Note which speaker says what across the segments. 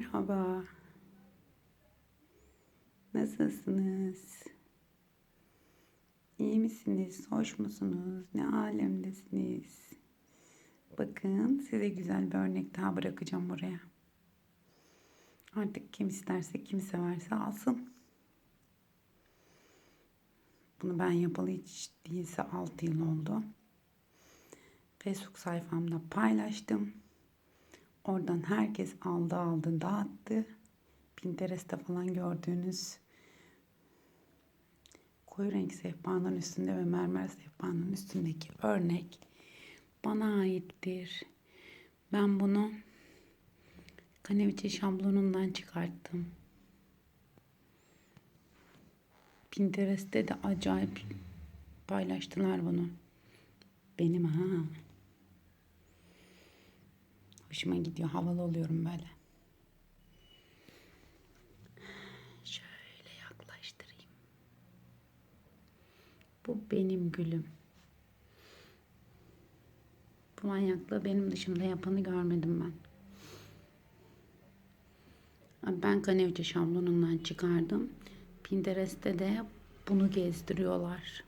Speaker 1: Merhaba. Nasılsınız? İyi misiniz? Hoş musunuz? Ne alemdesiniz? Bakın size güzel bir örnek daha bırakacağım buraya. Artık kim isterse kim severse alsın. Bunu ben yapalı hiç değilse 6 yıl oldu. Facebook sayfamda paylaştım. Oradan herkes aldı aldı dağıttı. Pinterest'te falan gördüğünüz koyu renk sehpanın üstünde ve mermer sehpanın üstündeki örnek bana aittir. Ben bunu kaneviçe şablonundan çıkarttım. Pinterest'te de acayip paylaştılar bunu. Benim ha. Hoşuma gidiyor. Havalı oluyorum böyle. Şöyle yaklaştırayım. Bu benim gülüm. Bu manyaklığı benim dışımda yapanı görmedim ben. Ben kaneviçe şablonundan çıkardım. Pinterest'te de bunu gezdiriyorlar.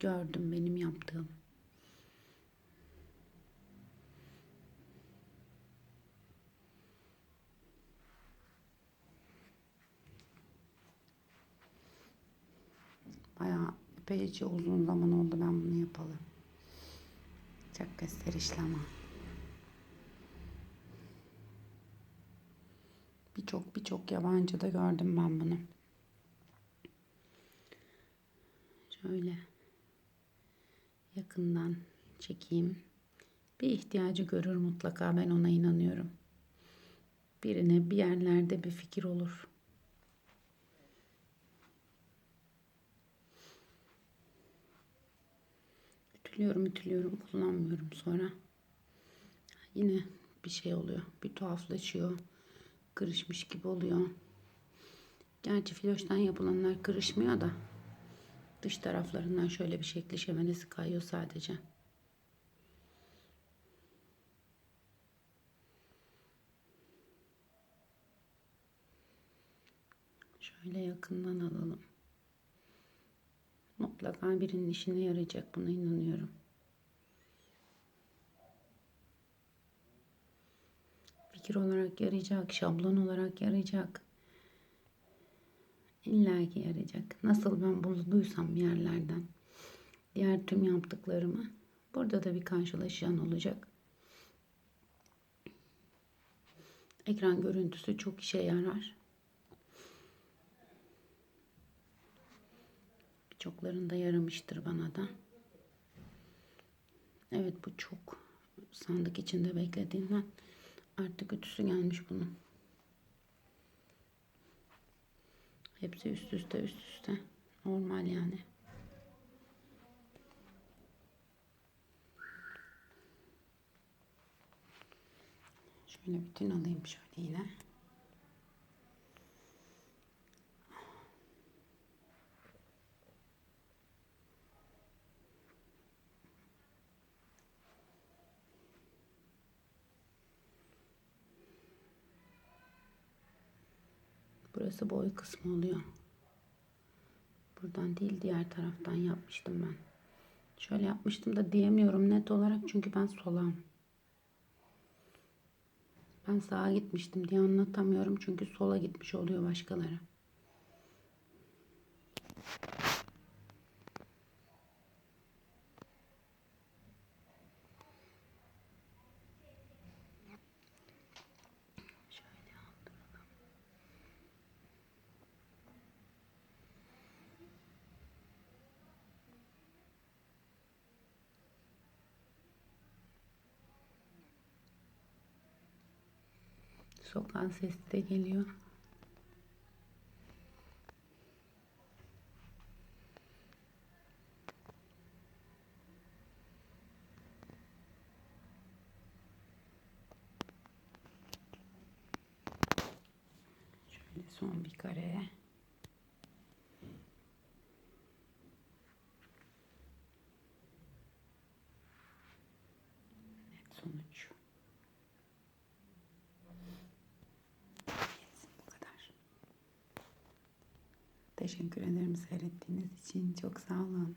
Speaker 1: Gördüm benim yaptığım. Bayağı epeyce uzun zaman oldu ben bunu yapalı. Çok gösterişli ama. Birçok birçok yabancı da gördüm ben bunu. Şöyle yakından çekeyim. Bir ihtiyacı görür mutlaka ben ona inanıyorum. Birine bir yerlerde bir fikir olur. Ütülüyorum, ütülüyorum, kullanmıyorum sonra. Yine bir şey oluyor. Bir tuhaflaşıyor. Kırışmış gibi oluyor. Gerçi filoştan yapılanlar kırışmıyor da dış taraflarından şöyle bir şekli şemenesi kayıyor sadece. Şöyle yakından alalım. Mutlaka birinin işine yarayacak buna inanıyorum. Fikir olarak yarayacak, şablon olarak yarayacak. İlla ki yarayacak. Nasıl ben bulduysam yerlerden diğer tüm yaptıklarımı burada da bir karşılaşan olacak. Ekran görüntüsü çok işe yarar. Birçoklarında yaramıştır bana da. Evet bu çok sandık içinde beklediğinden artık ütüsü gelmiş bunun. Hepsi üst üste üst üste. Normal yani. Şöyle bütün alayım şöyle yine. Burası boy kısmı oluyor. Buradan değil diğer taraftan yapmıştım ben. Şöyle yapmıştım da diyemiyorum net olarak çünkü ben solağım. Ben sağa gitmiştim diye anlatamıyorum çünkü sola gitmiş oluyor başkaları. Sokağın sesi de geliyor. Şöyle son bir kare. Net sonuç. Teşekkür ederim seyrettiğiniz için. Çok sağ olun.